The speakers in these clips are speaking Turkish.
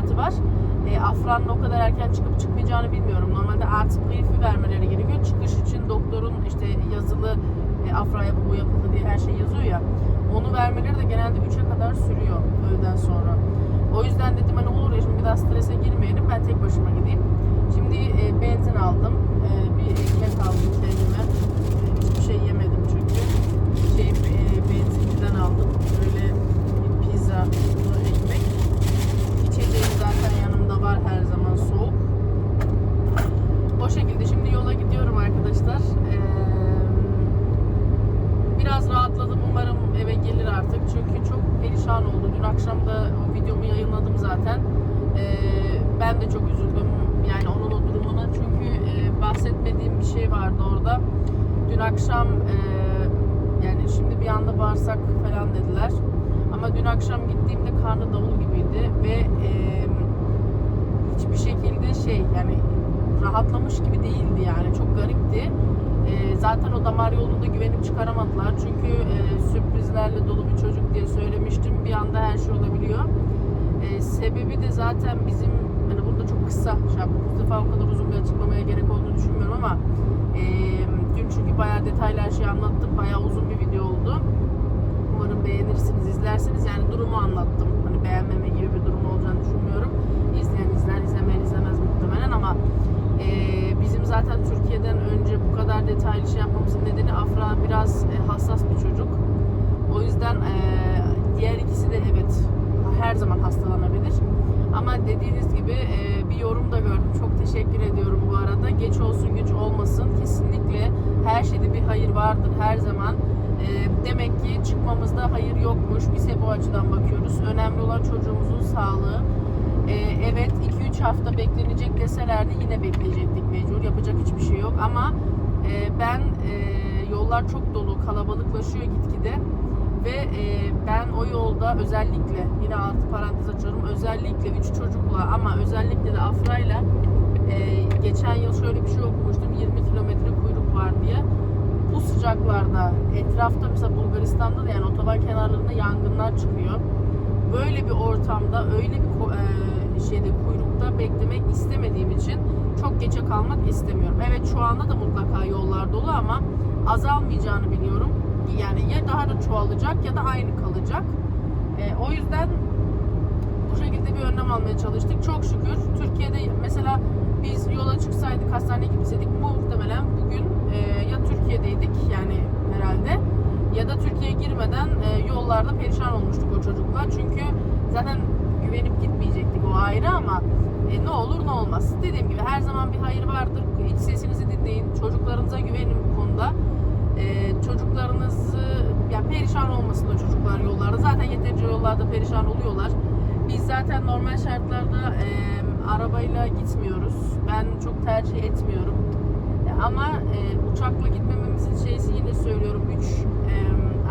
saati var. E, Afra'nın o kadar erken çıkıp çıkmayacağını bilmiyorum. Normalde artı briefi vermeleri gerekiyor. Çıkış için doktorun işte yazılı e, Afra'ya bu yapıldı diye her şey yazıyor ya. Onu vermeleri de genelde 3'e kadar sürüyor öğleden sonra. O yüzden dedim hani olur ya şimdi bir daha strese girmeyelim. Ben tek başıma gideyim. Şimdi e, benzin aldım. E, bir ekmek aldım kendime. E, hiçbir şey yemedim çünkü. Şey e, benzinciden aldım. Böyle pizza, bir ekmek. İçeceğim zaten yanımda var her zaman soğuk. O şekilde şimdi yola gidiyorum arkadaşlar. Ee, biraz rahatladım. Umarım eve gelir artık. Çünkü çok perişan oldu. Dün akşam da o videomu yayınladım zaten. Ee, ben de çok üzüldüm. Yani onun o durumuna. Çünkü e, bahsetmediğim bir şey vardı orada. Dün akşam e, yani şimdi bir anda bağırsak falan dediler. Ama dün akşam gittiğimde karnı davul gibiydi ve e, hiçbir şekilde şey yani rahatlamış gibi değildi yani çok garipti. E, zaten o damar yolunda güvenip çıkaramadılar çünkü e, sürprizlerle dolu bir çocuk diye söylemiştim. Bir anda her şey olabiliyor. E, sebebi de zaten bizim hani burada çok kısa şey yaptım. Bu defa o kadar uzun bir açıklamaya gerek olduğunu düşünmüyorum ama e, dün çünkü bayağı detaylı her şeyi anlattım. Bayağı uzun bir video oldu. Umarım beğenirsiniz, izlersiniz. Yani durumu anlattım. Hani beğenmeme gibi muhtemelen ama e, bizim zaten Türkiye'den önce bu kadar detaylı şey yapmamızın nedeni Afra biraz e, hassas bir çocuk. O yüzden e, diğer ikisi de evet her zaman hastalanabilir. Ama dediğiniz gibi e, bir yorum da gördüm. Çok teşekkür ediyorum bu arada. Geç olsun güç olmasın. Kesinlikle her şeyde bir hayır vardır her zaman. E, demek ki çıkmamızda hayır yokmuş. Biz hep o açıdan bakıyoruz. Önemli olan çocuğumuzun sağlığı. E, evet 2-3 hafta beklenecek deselerdi yine bekleyecektik mecbur. Yapacak hiçbir şey yok. Ama e, ben e, yollar çok dolu, kalabalıklaşıyor gitgide. Ve e, ben o yolda özellikle yine altı parantez açıyorum özellikle üç çocukla ama özellikle de Afra'yla e, geçen yıl şöyle bir şey okumuştum 20 kilometre kuyruk var diye. Bu sıcaklarda etrafta mesela Bulgaristan'da da yani otoban kenarlarında yangınlar çıkıyor. Böyle bir ortamda öyle bir ko- e, şeyde kuyrukta beklemek istemediğim için çok geçe kalmak istemiyorum. Evet şu anda da mutlaka yollar dolu ama azalmayacağını biliyorum. Yani ya daha da çoğalacak ya da aynı kalacak. E, o yüzden bu şekilde bir önlem almaya çalıştık. Çok şükür Türkiye'de mesela biz yola çıksaydık hastaneye gitseydik muhtemelen bugün e, ya Türkiye'deydik yani herhalde ya da Türkiye'ye girmeden e, yollarda perişan olmuştuk o çocuklar. Çünkü zaten ayrı ama e, ne olur ne olmaz. Dediğim gibi her zaman bir hayır vardır. İç sesinizi dinleyin. Çocuklarınıza güvenin bu konuda. E, çocuklarınızı ya perişan olmasın o çocuklar yollarda. Zaten yeterince yollarda perişan oluyorlar. Biz zaten normal şartlarda e, arabayla gitmiyoruz. Ben çok tercih etmiyorum. E, Ama e, uçakla gitmememizin şeysi yine söylüyorum 3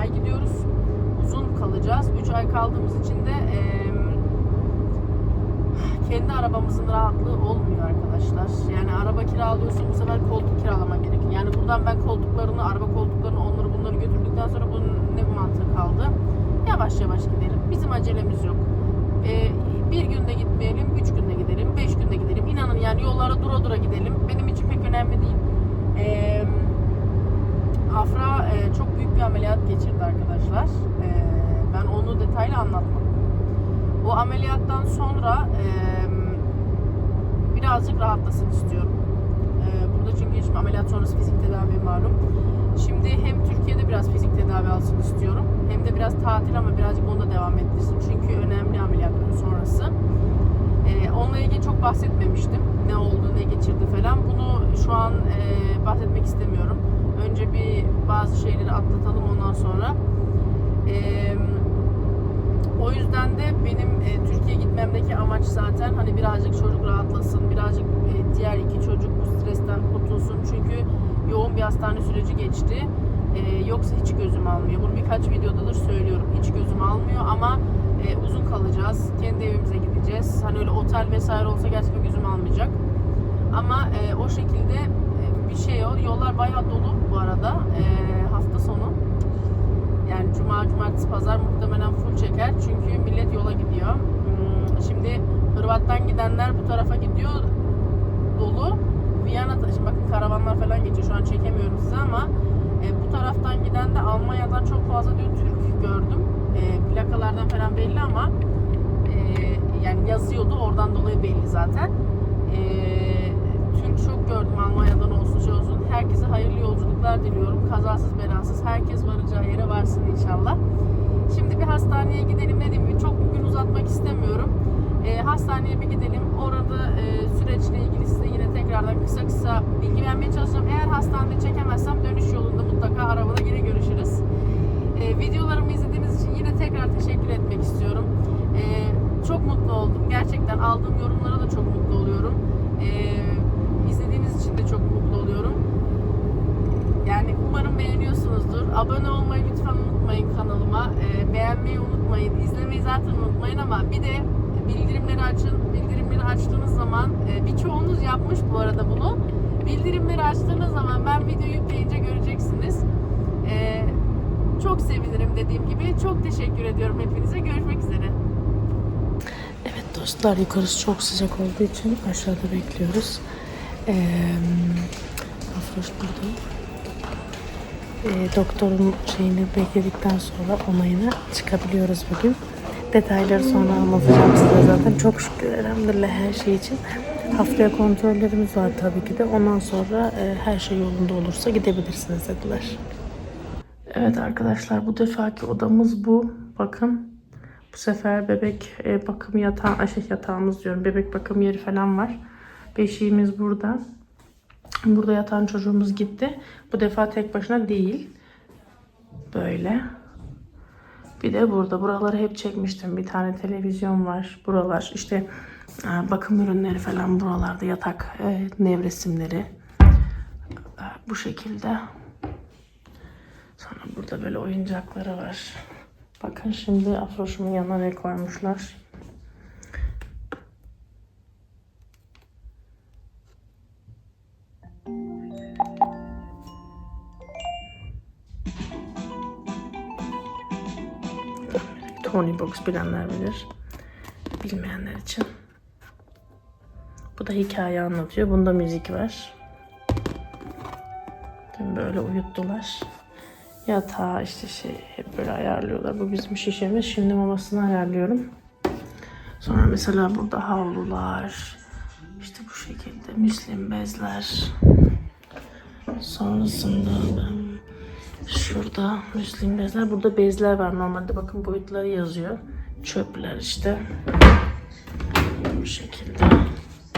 ay gidiyoruz. Uzun kalacağız. 3 ay kaldığımız için de e, kendi arabamızın rahatlığı olmuyor arkadaşlar. Yani araba kiralıyorsun bu sefer koltuk kiralaman gerekiyor. Yani buradan ben koltuklarını, araba koltuklarını, onları bunları götürdükten sonra bunun ne mantığı kaldı? Yavaş yavaş gidelim. Bizim acelemiz yok. Ee, bir günde gitmeyelim, üç günde gidelim, beş günde gidelim. İnanın yani yollara dura dura gidelim. Benim için pek önemli değil. Ee, Afra e, çok büyük bir ameliyat geçirdi arkadaşlar. Ee, ben onu detaylı anlatmadım. O ameliyattan sonra e, birazcık rahatlasın istiyorum. Ee, burada çünkü şimdi ameliyat sonrası fizik tedavi malum. Şimdi hem Türkiye'de biraz fizik tedavi alsın istiyorum. Hem de biraz tatil ama birazcık onu da devam ettirsin. Çünkü önemli ameliyat sonrası. Ee, onunla ilgili çok bahsetmemiştim. Ne oldu, ne geçirdi falan. Bunu şu an e, bahsetmek istemiyorum. Önce bir bazı şeyleri atlatalım ondan sonra. Ee, o yüzden de benim e, Türkiye gitmemdeki amaç zaten hani birazcık çocuk rahatlasın, birazcık e, diğer iki çocuk bu stresten kurtulsun. Çünkü yoğun bir hastane süreci geçti. E, yoksa hiç gözüm almıyor. Bunu birkaç videodadır söylüyorum. Hiç gözüm almıyor ama e, uzun kalacağız. Kendi evimize gideceğiz. Hani öyle otel vesaire olsa gerçekten gözüm almayacak. Ama e, o şekilde e, bir şey o. Yollar bayağı dolu bu arada. E, hafta sonu. Yani cuma, cumartesi, pazar muhtemelen full çeker. Çünkü millet yola gidiyor. Hmm, Şimdi Hırvat'tan gidenler bu tarafa gidiyor. Dolu. Viyana, şimdi bakın karavanlar falan geçiyor. Şu an çekemiyorum size ama e, bu taraftan giden de Almanya'dan çok fazla diyor Türk gördüm. E, plakalardan falan belli ama e, yani yazıyordu. Oradan dolayı belli zaten. E, Türk çok gördüm Almanya'dan olsun şey olsun. Herkese hayırlı yolculuklar diliyorum. Kazasız belasız herkes varacağı yere varsın inşallah. Şimdi bir hastaneye gidelim dediğim gibi çok bugün uzatmak istemiyorum. E, hastaneye bir gidelim. Orada e, süreçle ilgili size yine tekrardan kısa kısa bilgi vermeye çalışacağım. Eğer hastanede çekemezsem dönüş yolunda mutlaka arabada yine görüşürüz. E, videolarımı izlediğiniz için yine tekrar teşekkür etmek istiyorum. E, çok mutlu oldum. Gerçekten aldığım yorumlara da çok mutlu oluyorum. E, izlediğiniz için de çok mutlu oluyorum. Yani umarım beğeniyorsunuzdur. Abone olmayı lütfen unutmayın kanalıma. E, beğenmeyi unutmayın. İzlemeyi zaten unutmayın ama bir de bildirimleri açın. Bildirimleri açtığınız zaman e, birçoğunuz yapmış bu arada bunu. Bildirimleri açtığınız zaman ben video yükleyince göreceksiniz. E, çok sevinirim dediğim gibi. Çok teşekkür ediyorum hepinize. Görüşmek üzere. Evet dostlar yukarısı çok sıcak olduğu için aşağıda bekliyoruz. Ee, Afroş burada. Doktorun şeyini bekledikten sonra onayına çıkabiliyoruz bugün. Detayları sonra anlatacağım size zaten. Çok şükür elhamdülillah her şey için. Haftaya kontrollerimiz var tabii ki de. Ondan sonra e, her şey yolunda olursa gidebilirsiniz dediler. Evet arkadaşlar bu defaki odamız bu. Bakın bu sefer bebek e, bakım yatağı, şey yatağımız diyorum. Bebek bakım yeri falan var. Beşiğimiz burada. Burada yatan çocuğumuz gitti. Bu defa tek başına değil. Böyle. Bir de burada. Buraları hep çekmiştim. Bir tane televizyon var. Buralar işte e, bakım ürünleri falan buralarda. Yatak e, nevresimleri. E, Bu şekilde. Sonra burada böyle oyuncakları var. Bakın şimdi Afroş'umun yanına ne koymuşlar. Tony Box bilenler bilir. Bilmeyenler için. Bu da hikaye anlatıyor. Bunda müzik var. Dün böyle uyuttular. Yatağı işte şey hep böyle ayarlıyorlar. Bu bizim şişemiz. Şimdi mamasını ayarlıyorum. Sonra mesela burada havlular. işte bu şekilde müslim bezler. Sonrasında em, şurada müslim bezler. Burada bezler var normalde. Bakın boyutları yazıyor. Çöpler işte. Bu şekilde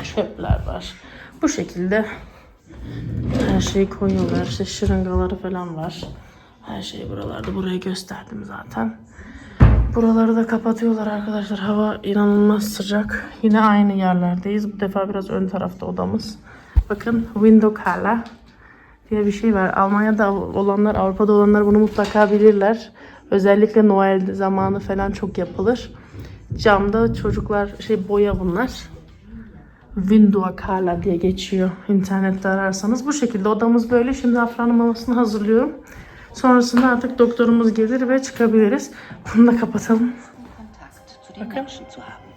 çöpler var. Bu şekilde her şeyi koyuyorlar. İşte şırıngaları falan var. Her şey buralarda. Burayı gösterdim zaten. Buraları da kapatıyorlar arkadaşlar. Hava inanılmaz sıcak. Yine aynı yerlerdeyiz. Bu defa biraz ön tarafta odamız. Bakın window color diye bir şey var. Almanya'da olanlar, Avrupa'da olanlar bunu mutlaka bilirler. Özellikle Noel zamanı falan çok yapılır. Camda çocuklar şey boya bunlar. Window Carla diye geçiyor internette ararsanız. Bu şekilde odamız böyle. Şimdi Afra'nın mamasını hazırlıyorum. Sonrasında artık doktorumuz gelir ve çıkabiliriz. Bunu da kapatalım. Haben.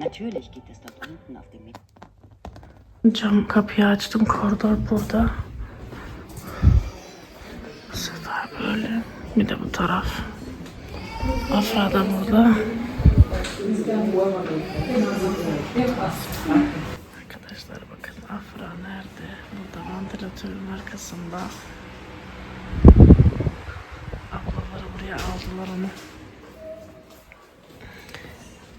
Natürlich gibt es dort unten auf dem Mit Cam kapıyı açtım. Koridor burada. Bu Sefer böyle. Bir de bu taraf. Afra da burada. Arkadaşlar bakın Afra nerede? Burada vantilatörün arkasında. Ablaları buraya aldılar onu.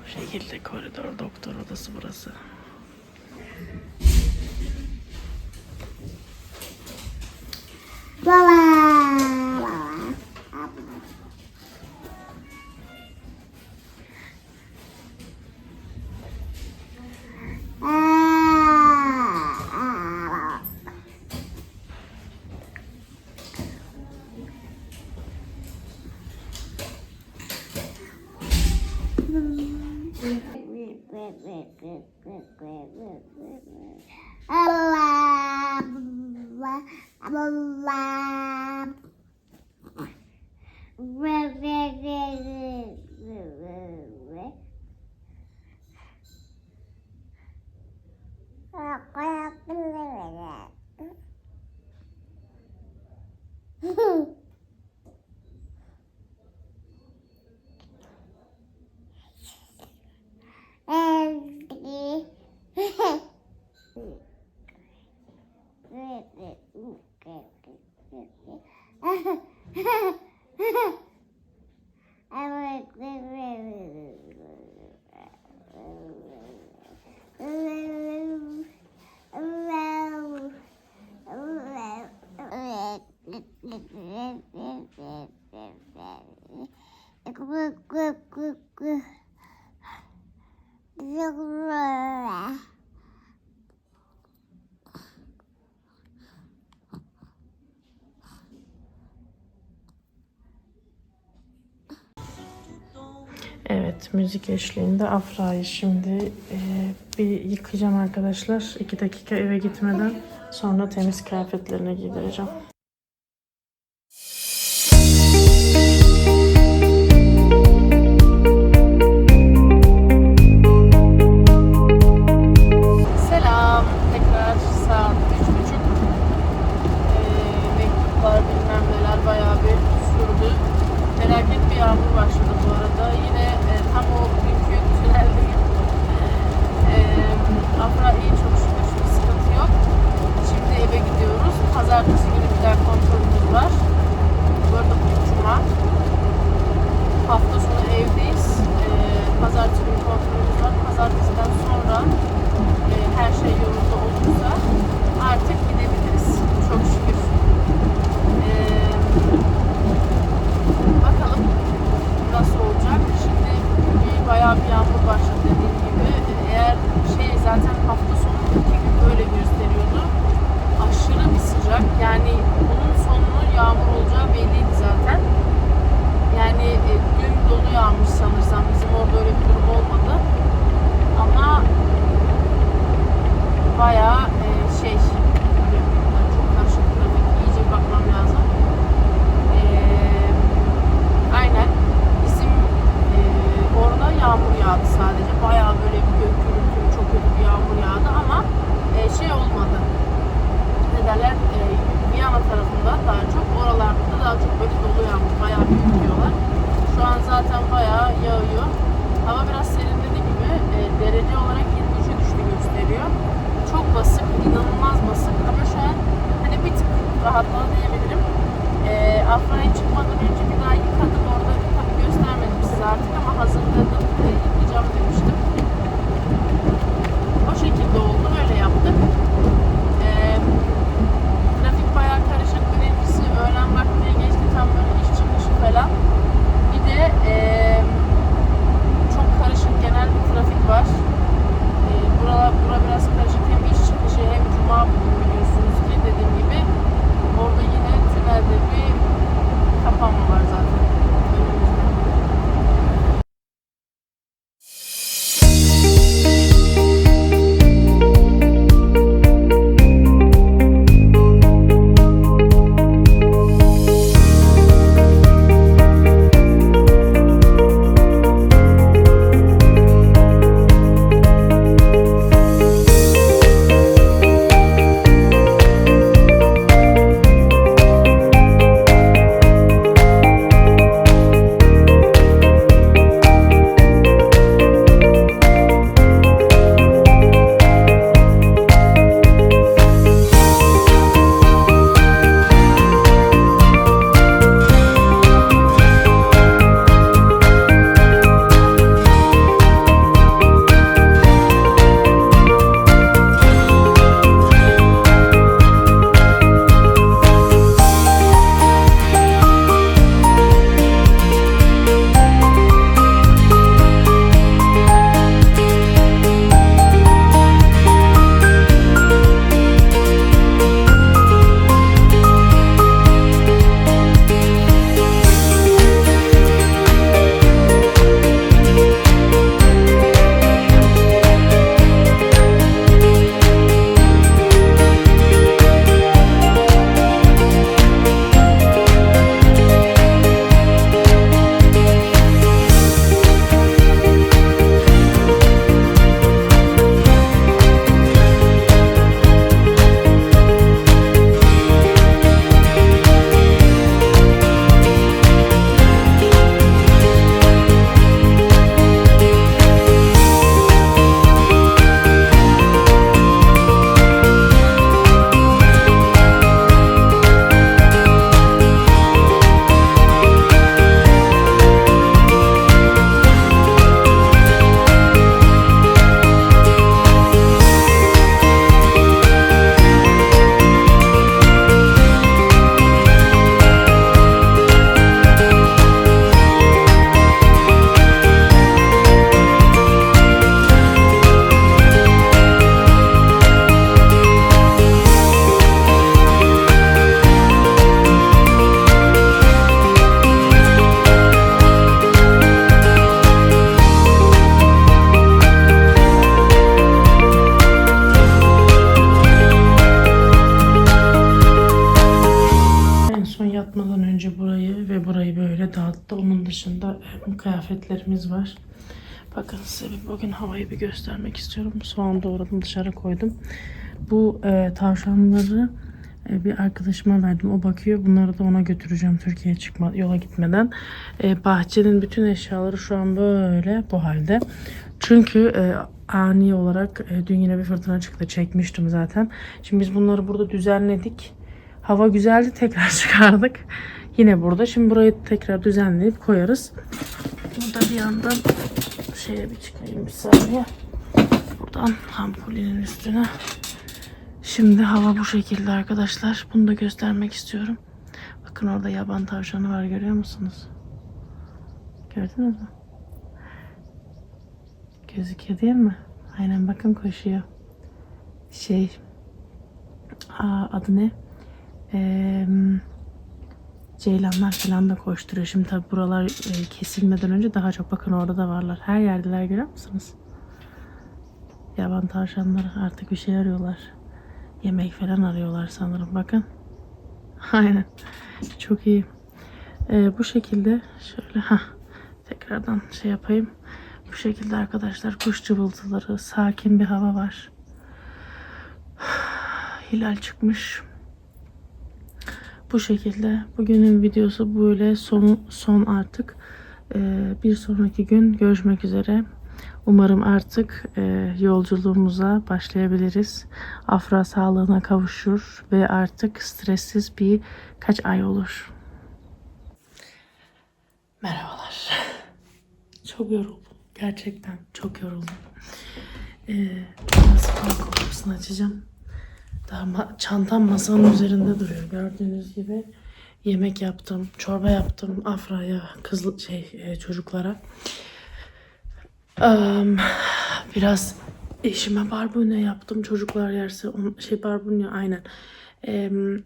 Bu şekilde koridor doktor odası burası. Bye. Evet, müzik eşliğinde Afra'yı şimdi e, bir yıkayacağım arkadaşlar. 2 dakika eve gitmeden sonra temiz kıyafetlerine giydireceğim. Kıyafetlerimiz var. Bakın size bugün havayı bir göstermek istiyorum. Soğan doğradım dışarı koydum. Bu e, tavşanları e, bir arkadaşıma verdim. O bakıyor. Bunları da ona götüreceğim Türkiye'ye çıkma yola gitmeden. E, bahçenin bütün eşyaları şu an böyle bu halde. Çünkü e, ani olarak e, dün yine bir fırtına çıktı. Çekmiştim zaten. Şimdi biz bunları burada düzenledik. Hava güzeldi. Tekrar çıkardık. Yine burada. Şimdi burayı tekrar düzenleyip koyarız. Burada bir yandan şeye bir çıkayım bir saniye. Buradan ampulünün üstüne. Şimdi hava bu şekilde arkadaşlar. Bunu da göstermek istiyorum. Bakın orada yaban tavşanı var görüyor musunuz? Gördünüz mü? Gözüküyor değil mi? Aynen bakın koşuyor. Şey aa, adı ne? Eee Ceylanlar falan da koşturuyor. Şimdi tabi buralar e, kesilmeden önce daha çok bakın orada da varlar. Her yerdeler görüyor musunuz? Yaban tavşanlar artık bir şey arıyorlar. Yemek falan arıyorlar sanırım. Bakın. Aynen. Çok iyi. E, bu şekilde şöyle ha tekrardan şey yapayım. Bu şekilde arkadaşlar kuş cıvıltıları, sakin bir hava var. Hilal çıkmış. Bu şekilde bugünün videosu böyle son son artık. Ee, bir sonraki gün görüşmek üzere. Umarım artık e, yolculuğumuza başlayabiliriz. Afra sağlığına kavuşur ve artık stressiz bir kaç ay olur. Merhabalar. Çok yoruldum. Gerçekten çok yoruldum. Ee, biraz kapısını açacağım. Daha ma- çantam masanın üzerinde duruyor. Gördüğünüz gibi yemek yaptım, çorba yaptım Afra'ya, kız şey e, çocuklara. Am, biraz eşime barbunya yaptım. Çocuklar yerse on, şey barbunya aynen. Em,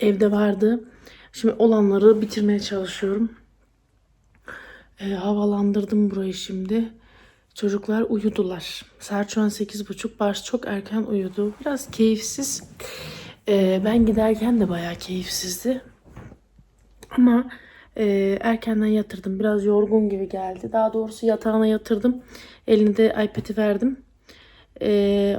evde vardı. Şimdi olanları bitirmeye çalışıyorum. E, havalandırdım burayı şimdi. Çocuklar uyudular. Saat şu an 8.30. Bars çok erken uyudu. Biraz keyifsiz. Ee, ben giderken de bayağı keyifsizdi. Ama e, erkenden yatırdım. Biraz yorgun gibi geldi. Daha doğrusu yatağına yatırdım. Elini de iPad'i verdim. Ee,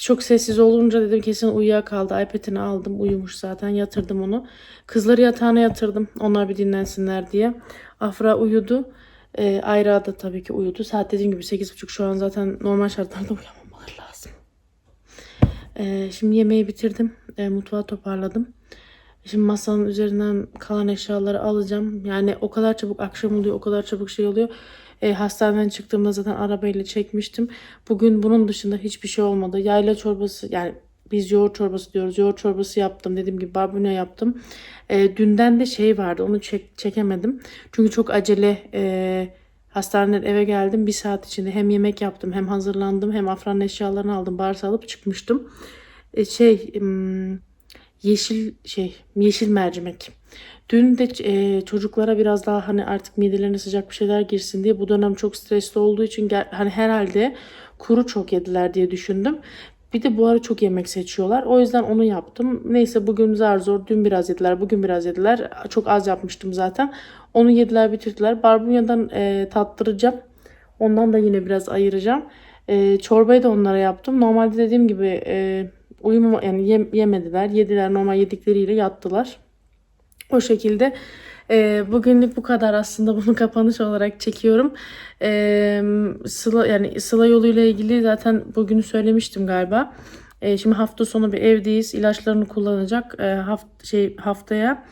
çok sessiz olunca dedim kesin uyuyakaldı. iPad'ini aldım. Uyumuş zaten. Yatırdım onu. Kızları yatağına yatırdım. Onlar bir dinlensinler diye. Afra uyudu. E, Ayra da tabii ki uyudu. Saat dediğim gibi 8.30 şu an zaten normal şartlarda uyumamaları lazım. E, şimdi yemeği bitirdim. E, mutfağı toparladım. Şimdi masanın üzerinden kalan eşyaları alacağım. Yani o kadar çabuk akşam oluyor, o kadar çabuk şey oluyor. E, hastaneden çıktığımda zaten arabayla çekmiştim. Bugün bunun dışında hiçbir şey olmadı. Yayla çorbası yani biz yoğurt çorbası diyoruz. Yoğurt çorbası yaptım. Dediğim gibi barbunya yaptım. E, dünden de şey vardı. Onu çek, çekemedim. Çünkü çok acele e, hastaneden eve geldim. Bir saat içinde hem yemek yaptım hem hazırlandım hem Afra'nın eşyalarını aldım. Barsa alıp çıkmıştım. E, şey yeşil şey yeşil mercimek. Dün de e, çocuklara biraz daha hani artık midelerine sıcak bir şeyler girsin diye bu dönem çok stresli olduğu için hani herhalde kuru çok yediler diye düşündüm. Bir de bu ara çok yemek seçiyorlar. O yüzden onu yaptım. Neyse bugün zar zor. Dün biraz yediler. Bugün biraz yediler. Çok az yapmıştım zaten. Onu yediler bitirdiler. Barbunyadan e, tattıracağım. Ondan da yine biraz ayıracağım. E, çorbayı da onlara yaptım. Normalde dediğim gibi e, uyumama yani yem, yemediler. Yediler normal yedikleriyle yattılar. O şekilde e, bugünlük bu kadar aslında bunu kapanış olarak çekiyorum. E, Sıla yani Sıla yoluyla ilgili zaten bugünü söylemiştim galiba. E, şimdi hafta sonu bir evdeyiz. İlaçlarını kullanacak. E, haft şey haftaya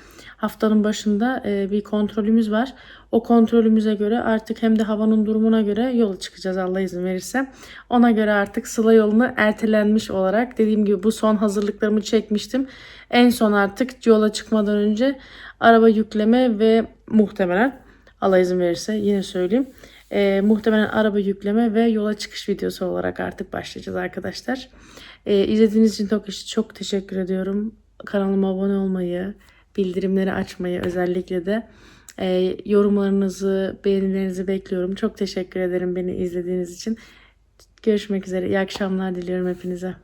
haftanın başında e, bir kontrolümüz var. O kontrolümüze göre artık hem de havanın durumuna göre yola çıkacağız Allah izin verirse. Ona göre artık Sıla yolunu ertelenmiş olarak dediğim gibi bu son hazırlıklarımı çekmiştim. En son artık yola çıkmadan önce araba yükleme ve muhtemelen Allah izin verirse yine söyleyeyim. E, muhtemelen araba yükleme ve yola çıkış videosu olarak artık başlayacağız arkadaşlar. E, izlediğiniz için çok, çok teşekkür ediyorum. Kanalıma abone olmayı, bildirimleri açmayı özellikle de e, yorumlarınızı, beğenilerinizi bekliyorum. Çok teşekkür ederim beni izlediğiniz için. Görüşmek üzere. İyi akşamlar diliyorum hepinize.